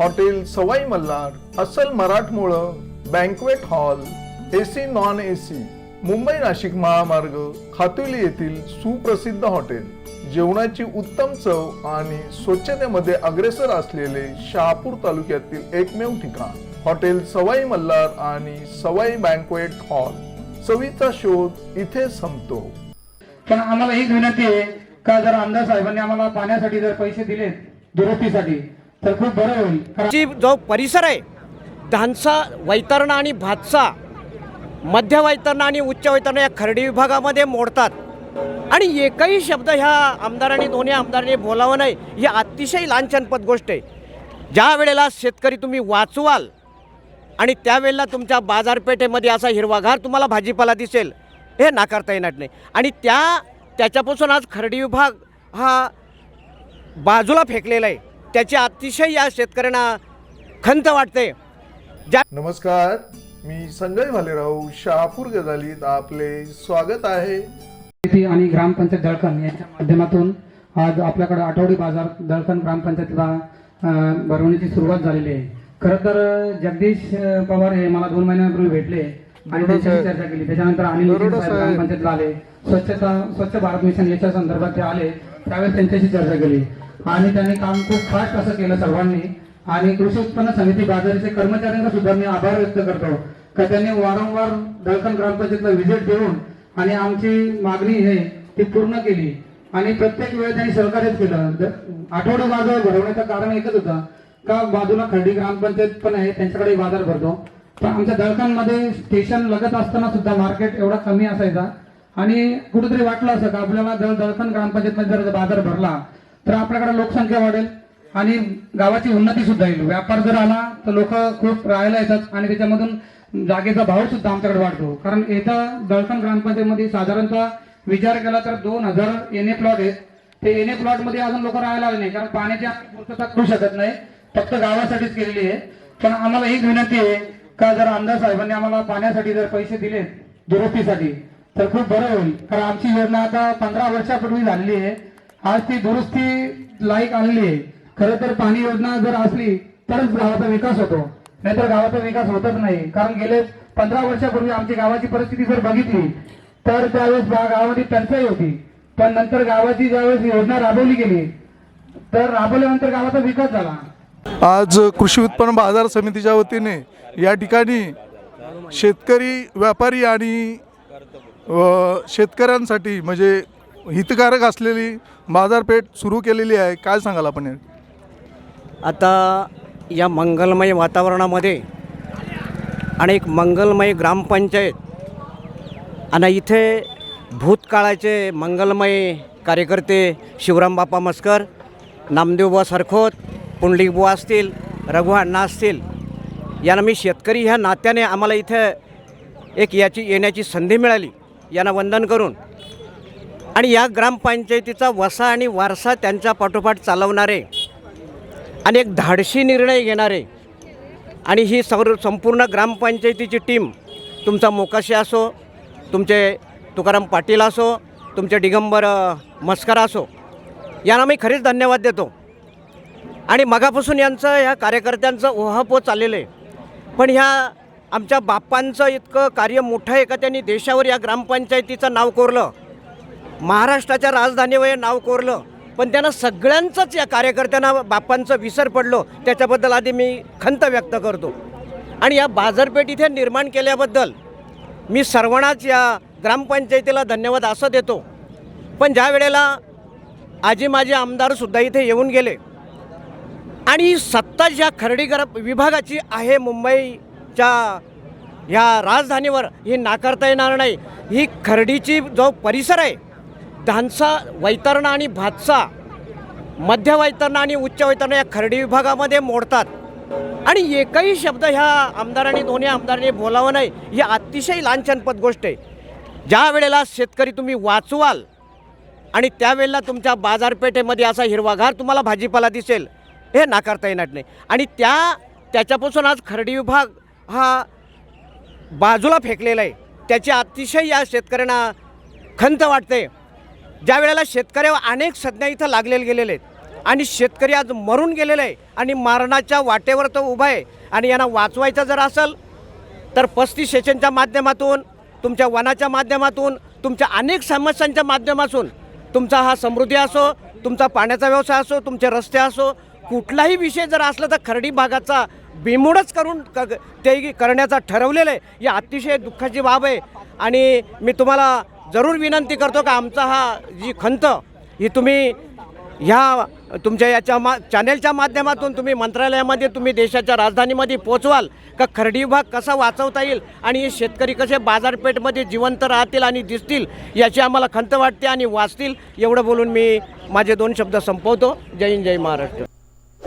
Hotel Sawai Malhar अस्सल मराठमोळं banquet hall AC non AC Mumbai Nashik महामार्ग खातुली येथील सुप्रसिद्ध हॉटेल. जेवणाची उत्तम चव आणि स्वच्छतेमध्ये अग्रेसर असलेले शहापूर तालुक्यातील एकमेव ठिकाण. हॉटेल सवाई मल्हार आणि सवाई बँकवेट हॉल चवीचा शोध इथे संपतो. पण आम्हाला हीच विनंती आहे का जर आमदार साहेबांनी आम्हाला पाण्यासाठी जर पैसे दिले दुरुस्तीसाठी तर खूप बरं होईल. ची जो परिसर आहे धानसा वैतरणा आणि भातसा मध्य वैतरणा आणि उच्च वैतरणा या खर्डी विभागामध्ये मोडतात. आणि एकही शब्द ह्या आमदारांनी दोन्ही आमदारांनी बोलावं नाही. ही अतिशय लांछनपद गोष्ट आहे. ज्या वेळेला शेतकरी तुम्ही वाचवाल आणि त्यावेळेला तुमच्या बाजारपेठेमध्ये असा हिरवागार तुम्हाला भाजीपाला दिसेल हे नाकारता येणार नाही. आणि त्या त्याच्यापासून आज खर्डी विभाग हा बाजूला फेकलेला आहे. त्याची अतिशय या शेतकऱ्यांना खंत वाटते. ज्या नमस्कार मी संजय भालेराव शहापूर गजालीत आपले स्वागत आहे. आणि ग्रामपंचायत दळकण यांच्या माध्यमातून आज आपल्याकडे आठवडी बाजार दळकण ग्रामपंचायतीला भरवण्याची सुरुवात झालेली आहे. खरं तर जगदीश पवार हे मला दोन महिन्यापूर्वी भेटले आणि त्यांच्याशी चर्चा केली. त्याच्यानंतर अनिल ग्रामपंचायतला आले. स्वच्छता स्वच्छ भारत मिशन याच्या संदर्भात ते आले. त्यावेळेस त्यांच्याशी चर्चा केली. आणि त्यांनी काम खूप फास्ट असं केलं सर्वांनी. आणि कृषी उत्पन्न समिती बाजाराचे कर्मचाऱ्यांना सुद्धा मी आभार व्यक्त करतो. का त्यांनी वारंवार दळकण ग्रामपंचायतला व्हिजिट देऊन आणि आमची मागणी आहे ती पूर्ण केली. आणि प्रत्येक वेळेस त्यांनी सहकार्यच केलं. द- आठवडा बाजार भरवण्याचं कारण एकच होतं. का बाजूला खर्डी ग्रामपंचायत पण आहे त्यांच्याकडे बाजार भरतो. पण आमच्या दळकांमध्ये स्टेशन लगत असताना सुद्धा मार्केट एवढा कमी असायचा. आणि कुठेतरी वाटलं असं का आपल्याला जर दळकण ग्रामपंचायतमध्ये जर बाजार भरला तर आपल्याकडे लोकसंख्या वाढेल आणि गावाची उन्नती सुद्धा येईल. व्यापार जर आला तर लोक खूप राहायला येतात आणि त्याच्यामधून जागेचा भाव सुद्धा आमच्याकडे वाढतो. कारण इथं दळकण ग्रामपंचायतमध्ये साधारणतः विचार केला तर दोन हजार एन ए प्लॉट आहेत. ते एन ए प्लॉटमध्ये अजून लोक राहायला आले नाही कारण पाण्याची आम्ही पूर्तता करू शकत नाही. फक्त गावासाठीच केलेली आहे. पण आम्हाला एक विनंती आहे का जर आमदार साहेबांनी आम्हाला पाण्यासाठी जर पैसे दिले दुरुस्तीसाठी तर खूप बरं होईल. कारण आमची योजना आता पंधरा वर्षापूर्वी झालेली आहे. आज ती दुरुस्ती लाईक आणली आहे. खरं तर पाणी योजना जर असली तरच गावाचा विकास होतो. नाहीतर गावाचा विकास होतच नाही. कारण गेले पंधरा वर्षापूर्वी आमची गावाची परिस्थिती जर बघितली तर त्यावेळेस गावामध्ये टंचाई होती. पण नंतर गावाची ज्यावेळेस योजना राबवली गेली तर राबवल्यानंतर गावाचा विकास झाला. आज कृषी उत्पन्न बाजार समितीच्या वतीने या ठिकाणी शेतकरी व्यापारी आणि व शेतकऱ्यांसाठी म्हणजे हितकारक असलेली बाजारपेठ सुरू केलेली आहे काय सांगाल आपण या? आता या मंगलमय वातावरणामध्ये आणि एक मंगलमय ग्रामपंचायत आणि इथे भूतकाळाचे मंगलमय कार्यकर्ते शिवराम बापा मस्कर नामदेवबुवा सरखोत पुंडलिकबुवा असतील रघुअण्णा असतील यांना मी शेतकरी ह्या नात्याने आम्हाला इथं एक याची येण्याची संधी मिळाली यांना वंदन करून आणि या ग्रामपंचायतीचा वसा आणि वारसा त्यांच्या पाठोपाठ चालवणारे आणि एक धाडशी निर्णय घेणारे आणि ही सर संपूर्ण ग्रामपंचायतीची टीम तुमचा मोकाशी असो तुमचे तुकाराम पाटील असो तुमचे दिगंबर मस्कर असो यांना मी खरीच धन्यवाद देतो. आणि मगापासून यांचं ह्या कार्यकर्त्यांचं ओहापोह चाललेलं आहे. पण ह्या आमच्या बाप्पांचं इतकं कार्य मोठं आहे का? त्यांनी देशावर या ग्रामपंचायतीचं नाव कोरलं. महाराष्ट्राच्या राजधानीवर नाव कोरलं. पण त्यांना सगळ्यांचंच या कार्यकर्त्यांना बाप्पांचं विसर पडलो. त्याच्याबद्दल आधी मी खंत व्यक्त करतो. आणि या बाजारपेठ इथे निर्माण केल्याबद्दल मी सर्वांनाच या ग्रामपंचायतीला धन्यवाद असं देतो. पण ज्या वेळेला आजी माझे आमदारसुद्धा इथे येऊन गेले. आणि सत्ता ज्या खरडीगर विभागाची आहे मुंबई च्या ह्या राजधानीवर ही नाकारता येणार नाही. ही खर्डीची जो परिसर आहे धानसा वैतरणा आणि भातसा मध्य वैतरणा आणि उच्च वैतरणा या खर्डी विभागामध्ये मोडतात. आणि एकही शब्द ह्या आमदारांनी दोन्ही आमदारांनी बोलावं नाही ही अतिशय लांछनपद गोष्ट आहे. ज्या वेळेला शेतकरी तुम्ही वाचवाल आणि त्यावेळेला तुमच्या बाजारपेठेमध्ये असा हिरवागार तुम्हाला भाजीपाला दिसेल हे नाकारता येणार नाही. आणि त्या त्याच्यापासून आज खर्डी विभाग हा बाजूला फेकलेला आहे. त्याची अतिशय या शेतकऱ्यांना खंत वाटते. ज्या वेळेला शेतकऱ्यावर अनेक संज्ञा इथं लागलेले गेलेले आहेत आणि शेतकरी आज मरून गेलेला आहे आणि मरणाच्या वाटेवर तो उभा आहे आणि यांना वाचवायचं जर असेल तर पस्तीस सेशनच्या माध्यमातून तुमच्या वनाच्या माध्यमातून तुमच्या अनेक समस्यांच्या माध्यमातून तुमचा हा समृद्धी असो तुमचा पाण्याचा व्यवसाय असो तुमचे रस्ते असो कुठलाही विषय जर असला तर खर्डी भागाचा बिमूडच करून क ते करण्याचा ठरवलेलं आहे. ही अतिशय दुःखाची बाब आहे. आणि मी तुम्हाला जरूर विनंती करतो का आमचा हा जी खंत ही तुम्ही ह्या तुमच्या याच्या मा चॅनेलच्या माध्यमातून तुम्ही मंत्रालयामध्ये तुम्ही देशाच्या राजधानीमध्ये पोचवाल का खर्डी विभाग कसा वाचवता येईल आणि हे शेतकरी कसे बाजारपेठमध्ये जिवंत राहतील आणि दिसतील याची आम्हाला खंत वाटते आणि वाचतील एवढं बोलून मी माझे दोन शब्द संपवतो. जय हिंद जय महाराष्ट्र.